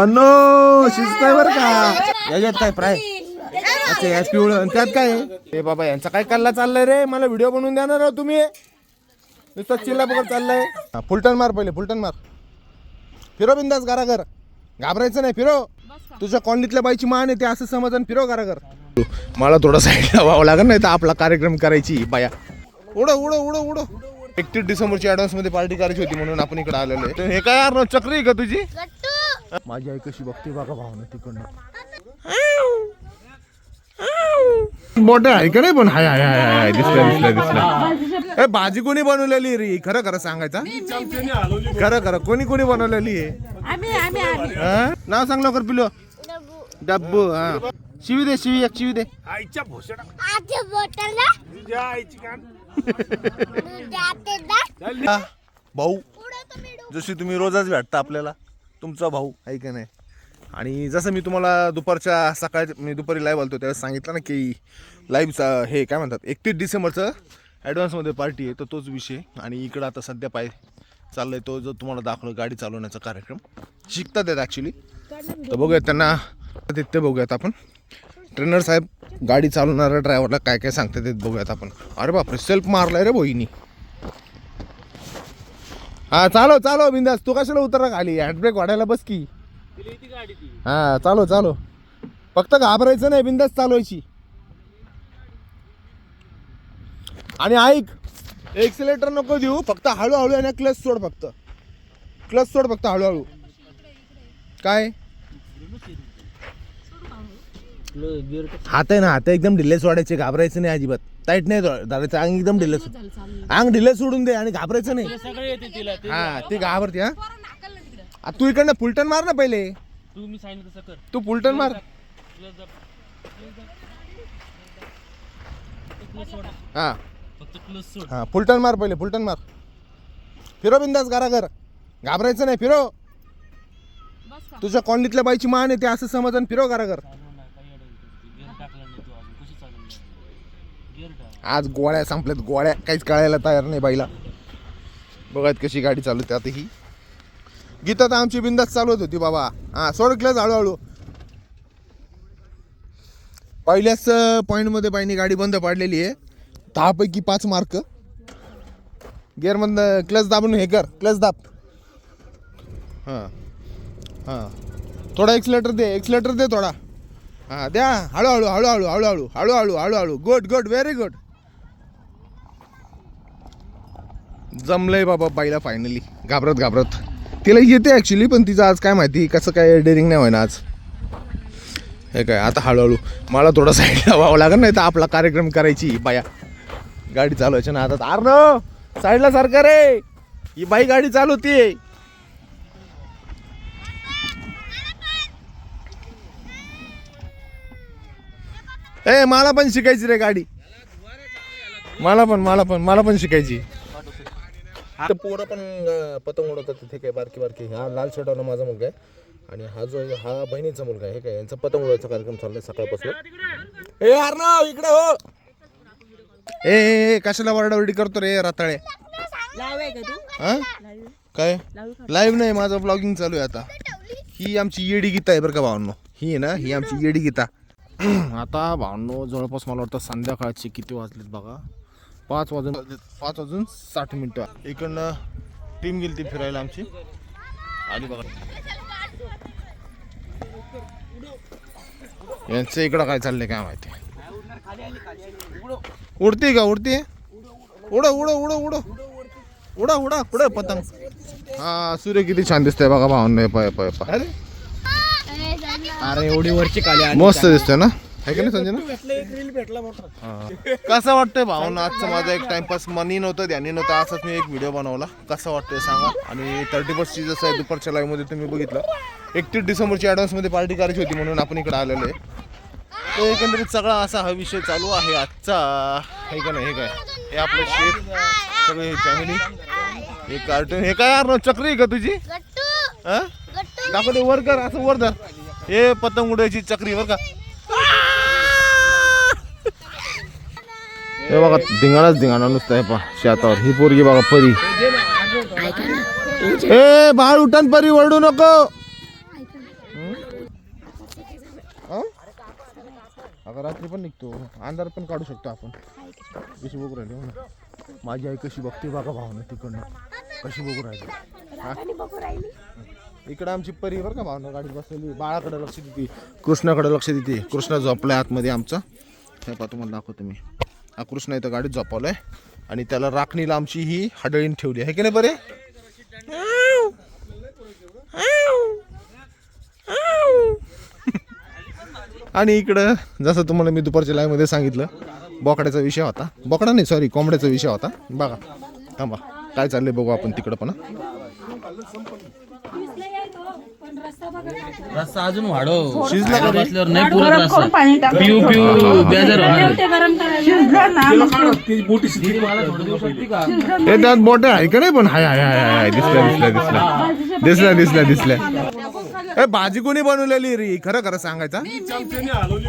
भावांनो शिस्त आहे बरं का? याच्यात काय फ्राय? अच्छा या पिवळं. आणि त्यात काय? ए बाबा यांचा काय कल्ला चाललाय रे? मला व्हिडिओ बनवून देणार हो तुम्ही. नुसतं चिल्ला बघत चाललाय. हा, फुलटण मार पहिले फुलटण मार. फिरो बिंदास घराघर. घाबरायचं नाही फिरो. तुझ्या कॉलनीतल्या बाईची मान आहे ते असं समज आणि फिरो घराघर. मला थोडा साईडला व्हावं लागेल नाही तर आपला कार्यक्रम करायची ही बाया. उडो उडो उडो उडो. एकतीस डिसेंबरची ऍडव्हान्समध्ये पार्टी करायची होती म्हणून आपण इकडे आलेलो आहे. हे काय यार चक्री का तुझी? माझी आई कशी बघते बघा भावना तिकडनं. मोठं आहे का नाही पण? हाय हाय हाय हाय दिसलं दिसलं दिसलं. ए भाजी कोणी बनवलेली रे? खरं खरं सांगायचा खरं खरं. कोणी कोणी बनवलेली आहे? आम्ही आम्ही आम्ही. हा? नाव सांग लवकर पिलो. डब्बू हा. शिवी दे शिवी एक शिवी दे. आईच्या भोसडा. आईची कान. भाऊ जशी तुम्ही रोजच भेटता आपल्याला. तुमचा भाऊ आहे का नाही? आणि जसं मी तुम्हाला दुपारच्या सकाळच्या मी दुपारी लाईव्ह आलतो त्यावेळेस सांगितलं ना की लाईव्हचा हे काय म्हणतात एकतीस डिसेंबरचं ॲडव्हान्समध्ये पार्टी आहे तर तोच विषय. आणि इकडं आता सध्या पाय चाललं आहे तो जो तुम्हाला दाखवलं गाडी चालवण्याचा कार्यक्रम. शिकतात आहेत ॲक्च्युली तर बघूयात त्यांना ते बघूयात आपण. ट्रेनर साहेब गाडी चालवणाऱ्या ड्रायव्हरला काय काय सांगतात ते बघूयात आपण. अरे बापरे सेल्फ मारलाय रे बोईनी हा चालो चालो बिंदास. तू कशाला उतरा खाली? हँडब्रेक वाढायला बस की. हा चालो चालो. फक्त घाबरायचं नाही बिंदास चालवायची. आणि ऐक एक्सिलेटर नको देऊ फक्त हळूहळू आणि क्लच सोड फक्त. क्लच सोड फक्त हळूहळू. काय? हात आहे ना हात एकदम ढिले सोडायचे घाबरायचं नाही अजिबात. टाईट नाही धरायचं अंग एकदम ढिले सोड अंग ढिले सोडून दे आणि घाबरायचं नाही. येते हा ती घाबरते हा? तू इकडनं फुलटन मार ना पहिले. तू फुलटन मार. हा. हा फुलटन मार पहिले फुलटन मार. फिरो बिंदास घराघर. घाबरायचं नाही फिरो. तुझ्या कॉलनीतल्या बाईची मान आहे ते असं समज आणि फिरो घराघर. चालू नाही काही अडवलं गिअर टाकला नाही तू अजून कशी चालू गिअर टाक आज गोळ्या संपल्यात. गोळ्या काहीच कळायला तयार नाही बाईला. बघायत कशी गाडी चालवते आता ही गीता तर आमची बिंदास चालवत होती बाबा. हा सोडकल्याच हळूहळू. पहिल्याच पॉईंटमध्ये बाईने गाडी बंद पाडलेली आहे. दहापैकी पाच मार्क. गिअरमधनं क्लच दाबून हे कर. क्लच दाब. हां हां. थोडा एक्सलेटर दे एक्सलेटर दे थोडा. हां द्या. हळूहळू हळूहळू हळूहळू हळूहळू हळूहळू. गुड गुड व्हेरी गुड जमलंय बाबा बाईला फायनली घाबरत घाबरत. तिला येते ॲक्च्युली पण तिचं आज काय माहिती? कसं काय डेअरिंग नाही होईना आज. हे काय आता हळूहळू. मला थोडं साईडला व्हावं लागेल नाही तर आपला कार्यक्रम करायची ही बाया. गाडी चालवायची ना आता अर साईडला सारखं रे! ही बाई गाडी चालवते. ए मला पण शिकायची रे गाडी. मला पण मला पण मला पण शिकायची. तर पोरं पण अं, पतंग उडवतात तिथे काय बारकी बारकी. हा लाल शर्टवाला माझा मुलगा आहे. आणि हा जो आहे हा बहिणीचा मुलगा आहे हे काय यांचा पतंग उडवायचा कार्यक्रम चाललाय सकाळपासून. ए अर्णव इकडे हो. ए, ए ए, कशाला वरडावरडी करतो रे रताळे? लाव आहे का तू? हा? काय? लाईव्ह नाही माझं ब्लॉगिंग चालू आहे आता. ही आमची येडी गीता आहे बरं का भावांनो. ही आहे ना ही आमची येडी गीता. आता भावांनो जवळपास मला वाटतं संध्याकाळचे किती वाजलेत बघा. पाच वाजून पाच वाजून साठ मिनटं. इकडनं टीम गेली ती फिरायला आमची. आली बघा. यांचं इकडं काय चाललंय काय माहिती. उडते का? उडते? उडो उडो उडो उडो. उडा उडा. कुठे पतंग? हा सूर्य किती छान दिसतंय बघा भावांनो. पाय पाय पाय. अरे. एवढी वरची काली मस्त दिसतोय ना? आहे का नाही संजय ना हा. कसं वाटतंय भावना? आजचं माझा एक टाइमपास मनी नव्हतं ध्यानी नव्हतं. असंच मी एक व्हिडिओ बनवला. कसं वाटतंय सांगा? आणि थर्टी फर्स्टची जसं आहे दुपारच्या live मध्ये तुम्ही बघितलं. एकतीस डिसेंबरची ॲडव्हान्समध्ये पार्टी करायची होती म्हणून आपण इकडे आलेलो आहे. तो एकंदरीत सगळा असा हा विषय चालू आहे आजचा. हे का नाही हे काय? हे आपलं शेत सगळे फॅमिली हे कार्टून हे काय यार चक्री आहे का तुझी? गट्टू. हा? गट्टू दाखवते वर कर असं वर धर. हे पतंग उडायची चक्री वर का? हे बघा धिंगाणाच धिंगाणा नुसतं आहे पा शेतावर. ही पोरगी बघा परी. ए बाळ उठन परी ओरडू नको. हं? रात्री पण निघतो. अंधार पण काढू शकतो आपण. कशी बघू राहिली हो ना? माझी आई कशी बघते बघा भावना तिकडनं. कशी बघू राहिली? इकडं आमची परी बरं का भावना गाडीत बसलेली बाळाकडे लक्ष देते. कृष्णाकडे लक्ष देते. कृष्णा झोपलाय आतमध्ये आमचा. हे पहा तुम्हाला दाखवतो मी. हा कृष्णा इथं गाडीत झोपवलाय. आणि त्याला राखणीला आमची ही हाडळीन ठेवली आहे. की नाही बरे? आणि इकडं जसं तुम्हाला मी दुपारच्या लाईव्हमध्ये सांगितलं बोकड्याचा विषय होता. बोकडा नाही सॉरी कोंबड्याचा विषय होता. बघा थांबा. काय चाललंय बघू आपण तिकडं पण रस्ता अजून वाढव. शिजला का? बसल्यावर नाही पुरत रस्ता पिऊ पिऊ बेजार होणार. हे त्यात बोट आहे का नाही पण? हाय हाय हाय हाय हाय. दिसल्या दिसल्या दिसल्या दिसल्या दिसल्या दिसल्या ए भाजी कोणी बनवलेली रे? खरं खरं सांगायचा?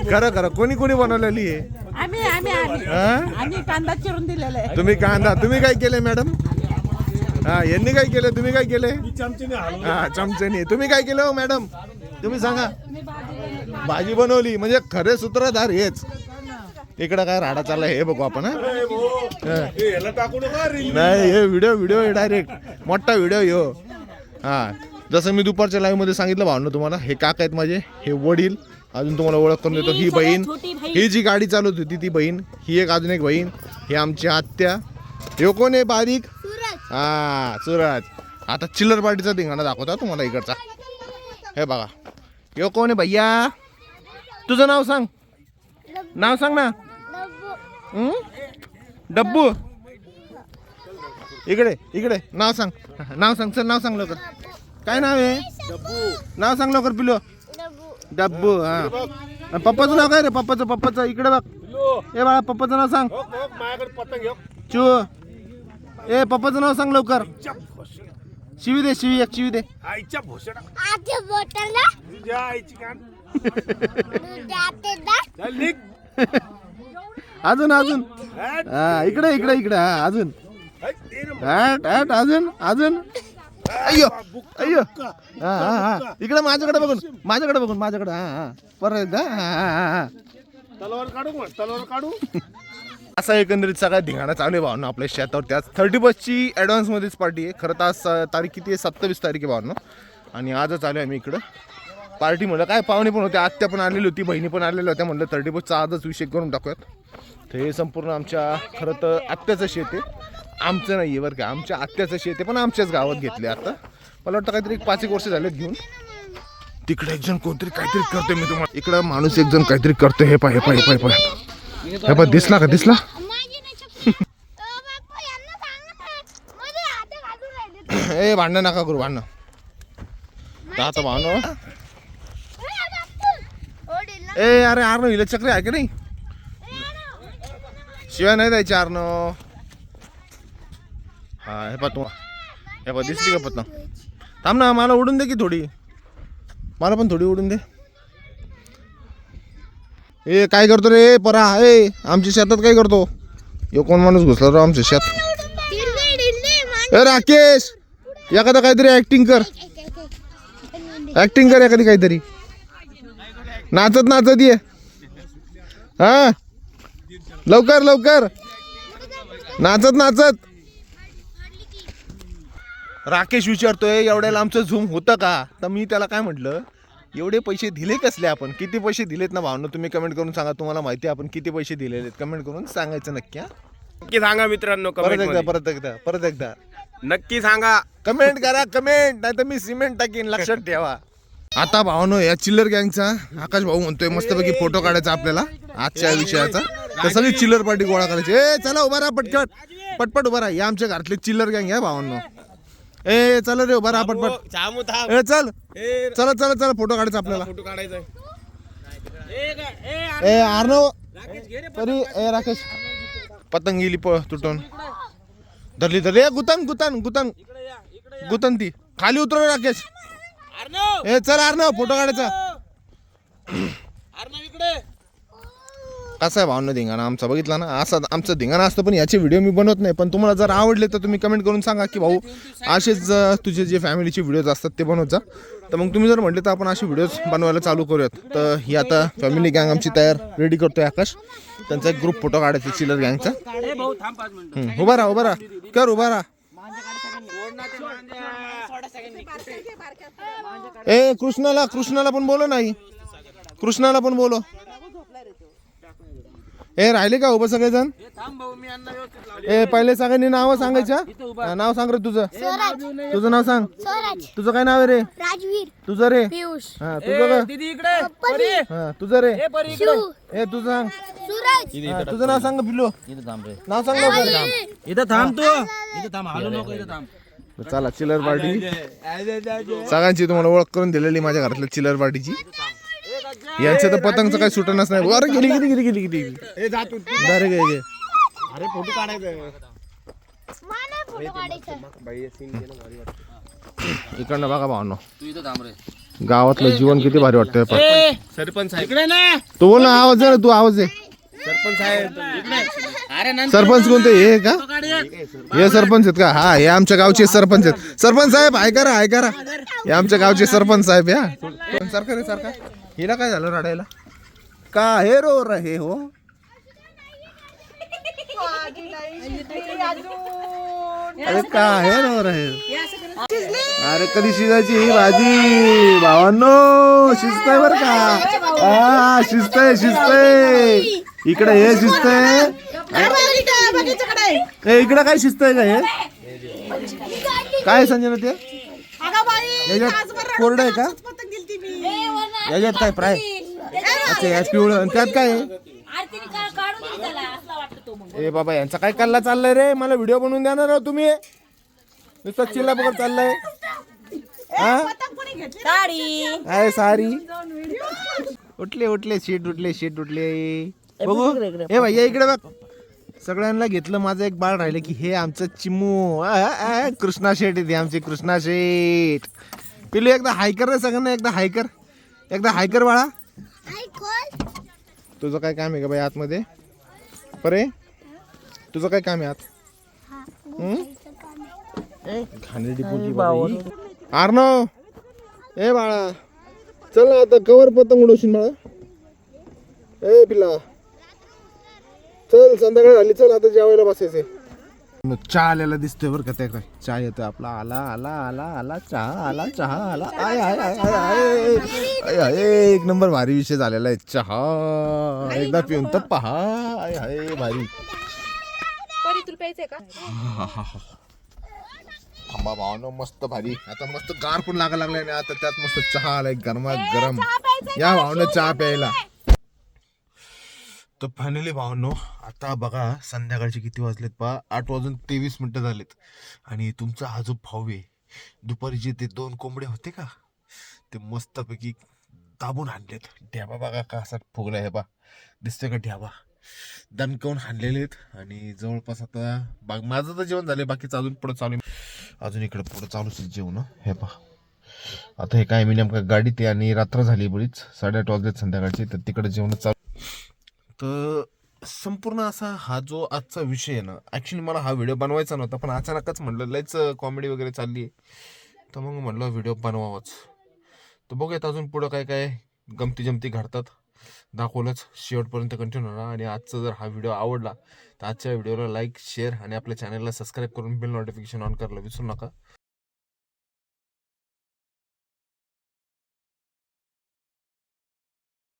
खरं खरं. कोणी कोणी बनवलेली आहे? आम्ही आम्ही आम्ही. हा? आम्ही कांदा चिरून दिलेला आहे. तुम्ही कांदा तुम्ही काय केले मॅडम? हा यांनी काय केलं? तुम्ही काय केले? हा चमचेने तुम्ही काय केलं हो मॅडम? तुम्ही सांगा. भाजी बनवली म्हणजे खरे सूत्रधार हेच. इकडं काय राडा चाललाय हे बघू आपण हा? हा. नाही हे व्हिडिओ व्हिडिओ डायरेक्ट मोठा व्हिडिओ यो हा. जसं मी दुपारच्या लाईव्हमध्ये सांगितलं भावना तुम्हाला हे काका आहेत माझे हे वडील. अजून तुम्हाला ओळख करून देतो ही बहीण. ही जी गाडी चालवत होती ती बहीण ही एक अजून एक बहीण ही आमची आत्या. हे कोण आहे बारीक? हा सूरज. आता चिल्लर पार्टीचा धिंगाणा दाखवता तुम्हाला इकडचा. हे बघा. यो कोण आहे भैया? तुझं नाव सांग. नाव सांग ना. हं? डब्बू? इकडे इकडे. नाव सांग. नाव सांग चल नाव सांग लवकर. काय नाव आहे? नाव सांग लवकर पिलो डब्बू हा. पप्पाचं नाव काय रे? पप्पाचं पप्पाचं. इकडे बघ. ए बाळा पप्पाचं नाव सांग. माझ्याकडे पतंग घेऊ चू ए पप्पाचं नाव सांग लवकर. शिवी दे शिवी एक शिवी दे. आईच्या भोसडा आजच्या बोटाला? तुझ्या आईची कान. दुधाचे दात चल निघ. अजून अजून. हट. हा इकडे इकडे इकडे. हा अजून. हट, ते रे. हॅट हॅट अजून अजून. अय्यो अय्यो. हा हा हा. इकडे माझ्याकडे बघून माझ्याकडे बघून माझ्याकडे. हा हा. परत एकदा हा हा हा हा. तलवार काढू मग तलवार काढू? असा एकंदरीत सगळा धिंगाणा चालू आहे भावना आपल्या शेतावर. त्याच थर्टी बसची ॲडव्हान्समध्येच पार्टी आहे. खरं तर आज स- तारीख किती आहे? सत्तावीस तारीख आहे भावना. आणि आजच आलो आहे आम्ही इकडं. पार्टी म्हणलं काय पाहुणे पण होते. आत्या पण आलेली होती बहिणी पण आलेल्या होत्या. म्हणलं थर्टी बसचा आजच विषय करून टाकूयात. तर हे संपूर्ण आमच्या खरं तर आत्याचं शेत आहे. आमचं नाही आहे बरं का. आमच्या आत्याचं शेत आहे पण आमच्याच गावात घेतले आता. मला वाटतं काहीतरी एक पाच एक वर्ष झालेत घेऊन. तिकडे एकजण कोणतरी काहीतरी करतोय मी तुम्हाला. इकडं माणूस एकजण काहीतरी करतोय. हे पाय हे पाय पाय पाय हे पाय दिसला का दिसला. ए भांडण नका करू भांडण आता. ओढील ना. ए अरे आर्नो हिला चक्री आहे का नाही शिवाय नाही द्यायची आर्नो हा हे पा तू हे पा दिसली का पत्ता थांब ना मला उडून दे की थोडी मला पण थोडी उडून दे ए काय करतो रे? परा ए आमच्या शेतात काय करतो? यो कोण माणूस घुसला राव आमच्या शेत? ए राकेश एखादा काहीतरी ऍक्टिंग कर. ऍक्टिंग कर एखादी काहीतरी. नाचत नाचत ये. हा? लवकर लवकर. नाचत नाचत. राकेश विचारतोय एवढ्या लांबचं झूम होतं का? तर मी त्याला काय म्हटलं एवढे पैसे दिले कसले आपण? किती पैसे दिलेत ना भावना? तुम्ही कमेंट करून सांगा. तुम्हाला माहिती आहे आपण किती पैसे दिलेले आहेत. कमेंट करून सांगायचं नक्की हा? नक्की सांगा मित्रांनो परत कमेंट एकदा परत एकदा परत एकदा. नक्की सांगा. कमेंट करा कमेंट नाही तर मी सिमेंट टाकीन. लक्षात ठेवा. आता भावनो या चिल्लर गँगचा आकाश भाऊ म्हणतोय मस्तपैकी फोटो काढायचा आपल्याला आजच्या विषयाचा. तर सगळी चिल्लर पार्टी गोळा करायची. ए चला उभा राहा पटकट पटपट उभा राहा. या आमच्या घरातले चिल्लर गँग या भावांनो. ए चला रे पटपट. चामू थांब. ए चल. चला चला चला फोटो काढायचा आपल्याला. फोटो काढायचा ए आर्नव. तरी ए राकेश. पतंग गेली प तुटून. धरली धरली ए गुतन गुतन गुतन गुतन ती. खाली उतर राकेश. ए चल आर्नव फोटो काढायचा. कसा आहे भावना धिंगाणा? आमचा बघितला ना? असा आमचा धिंगाणा असतं पण याचे व्हिडिओ मी बनवत नाही. पण तुम्हाला जर आवडले तर तुम्ही कमेंट करून सांगा की भाऊ असेच तुझे जे फॅमिलीचे व्हिडिओज असतात ते बनवत जा. तर मग तुम्ही जर म्हटले तर आपण असे व्हिडिओज बनवायला चालू करूयात. तर ही आता फॅमिली गँग आमची तयार रेडी करतोय आकाश. त्यांचा एक ग्रुप फोटो काढायचा चिलर गँगचा उभा राहा उभा राहा. कर उभा राहा. ए कृष्णाला कृष्णाला पण बोलो नाही कृष्णाला पण बोलो ए राहिले का उभं सगळेजण? ए पहिले सगळ्यांनी नाव सांगायच्या? नाव सांग रे तुझं. तुझं नाव सांग. तुझं काय नाव आहे रे? राजवीर. तुझं रे? पियुष. हा तुझं का? हा तुझं रे? ए तुझं सांग. सूरज. तुझं नाव सांग पिलो इथं थांब रे. नाव सांग. इथं थांब तू. इथं थांब हलू नको इथं थांब. चला चिलर पार्टी. सगळ्यांची तुम्हाला ओळख करून दिलेली माझ्या घरातल्या चिलर पार्टीची. यांचं तर पतंगचं काही सुटणच नाही. अरे गेली गेली गेली गेली गेली. ए जा तू. अरे गे गे. अरे फोटो काढायचा मला फोटो काढायचा. इकडनं बघा भावनो. गावातलं जीवन किती भारी वाटतंय. सरपंच साहेब. इकडे ना. तू बोल ना आवाज तू आवाज दे. सरपंच साहेब अरे सरपंच कोणते? हे का? हे सरपंच आहेत का? हा हे आमच्या गावचे सरपंच आहेत. सरपंच साहेब ऐका रा ऐका रा. हे आमच्या गावचे सरपंच साहेब या. सरकार रे सरकार. हिला काय झालं रडायला? का हे रो रे हो? अरे का हे रो रे अरे कधी शिजायची ही भाजी? भावांनो शिजत आहे बर का? हा शिजत आहे शिजत आहे इकडे हे शिजत आहे इकडे काय शिजत आहे का हे? काय संजना ते? कोरड आहे का? याच्यात काय फ्राय? अच्छा यात पिवळं. आणि त्यात काय? ए बाबा यांचा काय कल्ला चाललाय रे? मला व्हिडिओ बनवून देणार आहो तुम्ही. नुसतं चिल्ला पकड चाललाय. हा? सारी उठले उठले शीट उठले शीट उठले. बघू. ए भैया इकडे बघ. सगळ्यांना घेतलं माझं एक बाळ राहिलं की हे आमचं चिमू कृष्णा शेठ येते आमचे कृष्णा शेठ पिलू एकदा हायकर रे सगळ्यांना एकदा हायकर. एकदा हायकर बाळा. तुझं काय काम आहे का बाई आतमध्ये? परे तुझं काय काम आहे आत? हं? घाणेरडी पोरगी ही. आर्नव ए बाळा. चल ना आता कवर पतंग उडवशील बाळा. ए पिला चल संध्याकाळ झाली. चल आता जेवायला बसायचे चहा आलेला दिसतोय बरं का त्या काय? चहा येतोय आपला. आला आला आला आला. चहा आला चहा आला. आय आय आय आय आय. आय आय. एक नंबर भारी विषय झालेला आहे. चहा. एकदा पिऊन तर पहा. आय हाय भारी. परी तुला प्यायचंय का? थांबा भावानो मस्त भारी. आता मस्त गार पण लागा लागलाय आणि आता त्यात मस्त चहा आलाय गरमा गरम या भावनं चहा प्यायला. तर फायनली भावनो आता बघा संध्याकाळचे किती वाजलेत पहा. आठ वाजून तेवीस मिनटं झालेत. आणि तुमचा हा जो भाऊ आहे दुपारी जे ते दोन कोंबडे होते का ते मस्तपैकी दाबून आणलेत. ढ्याबा बघा का असा फुगला हे बा. दिसतोय का ढ्याबा? दणकवून हाणलेले आहेत. आणि जवळपास आता बाग माझं तर जेवण झालं बाकीचं अजून पुढं चालू आहे. अजून इकडं पुढं चालूच जेवण हे. पहा. आता हे काय मी नेमका गाडीत आहे आणि रात्र झाली बरीच. साडेआठ वाजलेत संध्याकाळची तर तिकडे जेवण चालू तर संपूर्ण असा हा जो आजचा विषय आहे ना ॲक्च्युली मला हा व्हिडिओ बनवायचा नव्हता पण अचानकच म्हणलं लयच कॉमेडी वगैरे चालली आहे. तर मग म्हणलं व्हिडिओ बनवावाच. तर बघूयात अजून पुढं काय काय गमती जमती घडतात. दाखवलंच शेवटपर्यंत कंटिन्यू राहा आणि आजचा जर हा व्हिडिओ आवडला तर आजच्या व्हिडिओला लाईक शेअर आणि आपल्या चॅनलला सबस्क्राईब करून बिल नोटिफिकेशन ऑन करायला विसरू नका.